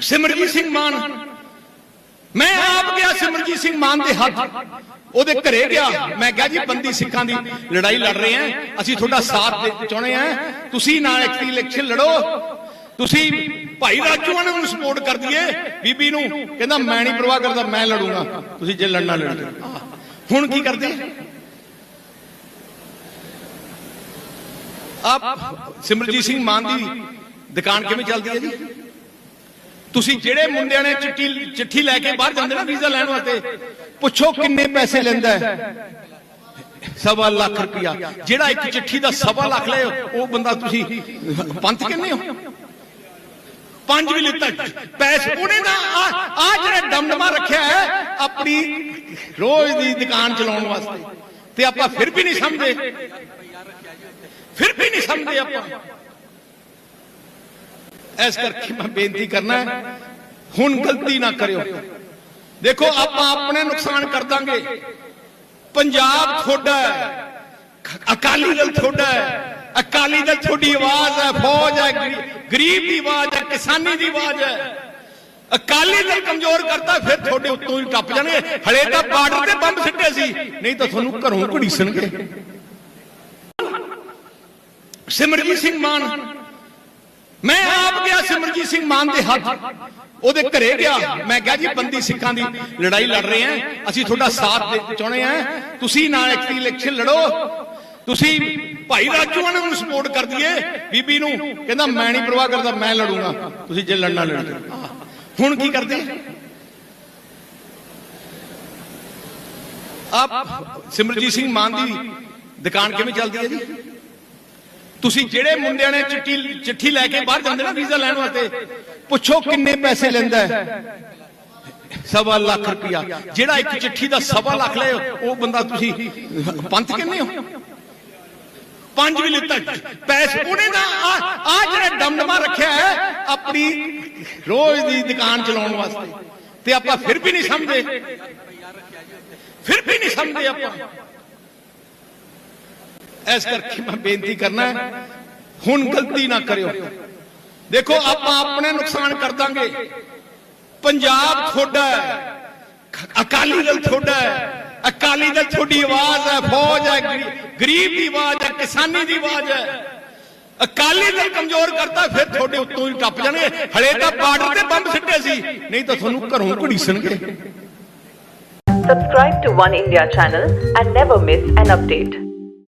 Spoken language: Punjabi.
ਸਿਮਰਜੀਤ ਸਿੰਘ ਮਾਨ। ਮੈਂ ਆਪ ਗਿਆ ਸਿਮਰਜੀਤ ਸਿੰਘ ਮਾਨ ਦੇ ਹੱਥ। ਉਹਦੇ ਘਰੇ ਗਿਆ। ਮੈਂ ਕਿਹਾ ਜੀ, ਬੰਦੀ ਸਿੱਖਾਂ ਦੀ ਲੜਾਈ ਲੜ ਰਹੇ ਆਂ। ਅਸੀਂ ਤੁਹਾਡਾ ਸਾਥ ਚਾਹੁੰਦੇ ਆਂ। ਤੁਸੀਂ ਨਾਲ ਇੱਕ ਇਲੈਕਸ਼ਨ ਲੜੋ। ਤੁਸੀਂ ਭਾਈ ਰਾਜੂਆਂ ਨੂੰ ਸਪੋਰਟ ਕਰ ਦਈਏ। ਬੀਬੀ ਨੂੰ। ਕਹਿੰਦਾ, ਮੈਂ ਨਹੀਂ ਪਰਵਾਹ ਕਰਦਾ, ਮੈਂ ਲੜੂੰਗਾ। ਤੁਸੀਂ ਜੇ ਲੜਨਾ ਲੜੋ ਹੁਣ ਕੀ ਕਰਦੇ? ਆਪ ਸਿਮਰਜੀਤ ਸਿੰਘ ਮਾਨ ਦੀ ਦੁਕਾਨ ਕਿਵੇਂ ਚੱਲਦੀ ਹੈ ਜੀ? ਤੁਸੀਂ ਜਿਹੜੇ ਮੁੰਡਿਆਂ ਨੇ ਚਿੱਠੀ ਚਿੱਠੀ ਲੈ ਕੇ ਬਾਹਰ ਜਾਂਦੇ ਨਾ ਵੀਜ਼ਾ ਲੈਣ ਵਾਸਤੇ ਪੁੱਛੋ ਕਿੰਨੇ ਪੈਸੇ ਲੈਂਦਾ ਹੈ। ਸਵਾ ਲੱਖ ਰੁਪਇਆ। ਜਿਹੜਾ ਇੱਕ ਚਿੱਠੀ ਦਾ ਸਵਾ ਲੱਖ ਲੈ ਉਹ ਬੰਦਾ ਤੁਸੀਂ ਪੰਥ ਕਹਿੰਦੇ ਹੋ? ਪੰਜ ਵੀ ਲਿੱਤਾ। ਪੈਸੇ ਉਹਨੇ ਨਾ ਆ ਜਿਹੜਾ ਡਮਡਮਾ ਰੱਖਿਆ ਹੈ ਆਪਣੀ ਰੋਜ਼ ਦੀ ਦੁਕਾਨ ਚਲਾਉਣ ਵਾਸਤੇ। ਤੇ ਆਪਾਂ ਫਿਰ ਵੀ ਨਹੀਂ ਸਮਝਦੇ ਫਿਰ ਵੀ ਨਹੀਂ ਸਮਝਦੇ ਆਪਾਂ। ਇਸ ਕਰਕੇ ਮੈਂ ਬੇਨਤੀ ਕਰਨਾ ਹੁਣ ਗਲਤੀ ਨਾ ਕਰਿਓ। ਦੇਖੋ, ਆਪਾਂ ਆਪਣੇ ਨੁਕਸਾਨ ਕਰ ਦਾਂਗੇ। ਪੰਜਾਬ ਤੁਹਾਡਾ ਹੈ, ਅਕਾਲੀ ਦਲ ਤੁਹਾਡਾ ਹੈ, ਅਕਾਲੀ ਦਲ ਤੁਹਾਡੀ ਆਵਾਜ਼ ਹੈ, ਫੌਜ ਹੈ ਗਰੀਬ ਦੀ ਆਵਾਜ਼ ਹੈ, ਕਿਸਾਨੀ ਦੀ ਆਵਾਜ਼ ਹੈ। ਅਕਾਲੀ ਦਲ ਕਮਜ਼ੋਰ ਕਰਤਾ, ਫਿਰ ਤੁਹਾਡੇ ਉੱਤੋਂ ਹੀ ਟੱਪ ਜਾਣਗੇ। ਹਲੇ ਤਾਂ ਬਾਰਡਰ ਤੇ ਬੰਬ ਸਿੱਟੇ ਸੀ, ਨਹੀਂ ਤਾਂ ਤੁਹਾਨੂੰ ਘਰੋਂ ਘੜੀਸਣਗੇ। ਸਿਮਰਜੀਤ ਸਿੰਘ ਮਾਨ, ਮੈਂ ਗਿਆ ਸਿਮਰਜੀਤ ਸਿੰਘ ਮਾਨ ਦੇ ਹੱਥ। ਉਹਦੇ ਘਰੇ ਗਿਆ। ਮੈਂ ਕਿਹਾ ਜੀ, ਬੰਦੀ ਸਿੱਖਾਂ ਦੀ ਲੜਾਈ ਲੜ ਰਹੇ ਆਂ। ਅਸੀਂ ਤੁਹਾਡਾ ਸਾਥ ਚਾਹੁੰਦੇ ਆਂ। ਤੁਸੀਂ ਨਾਲ ਇੱਕ ਇਲੈਕਸ਼ਨ ਲੜੋ। ਤੁਸੀਂ ਭਾਈ ਰਾਜੂਆਂ ਨੂੰ ਸਪੋਰਟ ਕਰ ਦਈਏ। ਬੀਬੀ ਨੂੰ ਕਹਿੰਦਾ, ਮੈਂ ਨਹੀਂ ਪਰਵਾਹ ਕਰਦਾ, ਮੈਂ ਲੜੂਗਾ। ਤੁਸੀਂ ਜੇ ਲੜਨਾ ਲੜੋ ਹੁਣ ਕੀ ਕਰਦੇ? ਆਪ ਸਿਮਰਜੀਤ ਸਿੰਘ ਮਾਨ ਦੀ ਦੁਕਾਨ ਕਿਵੇਂ ਚੱਲਦੀ ਹੈ ਜੀ? ਤੁਸੀਂ ਜਿਹੜੇ ਮੁੰਡਿਆਂ ਨੇ ਚਿੱਠੀ ਚਿੱਠੀ ਲੈ ਕੇ ਬਾਹਰ ਜਾਂਦੇ ਨਾ ਵੀਜ਼ਾ ਲੈਣ ਵਾਸਤੇ ਪੁੱਛੋ ਕਿੰਨੇ ਪੈਸੇ ਲੈਂਦਾ ਹੈ। ਸਵਾ ਲੱਖ ਰੁਪਇਆ। ਜਿਹੜਾ ਇੱਕ ਚਿੱਠੀ ਦਾ ਸਵਾ ਲੱਖ ਲੈ ਉਹ ਬੰਦਾ ਤੁਸੀਂ ਪੰਥ ਕਹਿੰਦੇ ਹੋ? ਪੰਜ ਵੀ ਲਿੱਤਾ। ਪੈਸੇ ਉਹਨੇ ਨਾ ਆ ਜਿਹੜਾ ਡਮਡਮਾ ਰੱਖਿਆ ਹੈ ਆਪਣੀ ਰੋਜ਼ ਦੀ ਦੁਕਾਨ ਚਲਾਉਣ ਵਾਸਤੇ। ਤੇ ਆਪਾਂ ਫਿਰ ਵੀ ਨਹੀਂ ਸਮਝਦੇ। ਫਿਰ ਵੀ ਨਹੀਂ ਸਮਝਦੇ ਆਪਾਂ। ਇਸ ਕਰਕੇ ਮੈਂ ਬੇਨਤੀ ਕਰਨਾ ਹੈ, ਹੁਣ ਗਲਤੀ ਨਾ ਕਰਿਓ ਦੇਖੋ ਆਪਾਂ ਆਪਣੇ ਨੁਕਸਾਨ ਕਰ ਦਾਂਗੇ ਪੰਜਾਬ ਤੁਹਾਡਾ ਹੈ ਅਕਾਲੀ ਦਲ ਤੁਹਾਡਾ ਹੈ ਅਕਾਲੀ ਦਲ ਤੁਹਾਡੀ ਆਵਾਜ਼ ਹੈ ਫੌਜ ਹੈ ਗਰੀ- ਗਰੀਬ ਦੀ ਆਵਾਜ਼ ਹੈ ਕਿਸਾਨੀ ਦੀ ਆਵਾਜ਼ ਹੈ ਅਕਾਲੀ ਦਲ ਕਮਜ਼ੋਰ ਕਰਤਾ ਫਿਰ ਤੁਹਾਡੇ ਉੱਤੋਂ ਹੀ ਟੱਪ ਜਾਣਗੇ ਹਲੇ ਤਾਂ ਬਾਰਡਰ ਤੇ ਬੰਬ ਸਿੱਟੇ ਸੀ ਨਹੀਂ ਤਾਂ ਤੁਹਾਨੂੰ ਘਰੋਂ ਘੜੀਸਣਗੇ Subscribe to One India channel and never miss an update.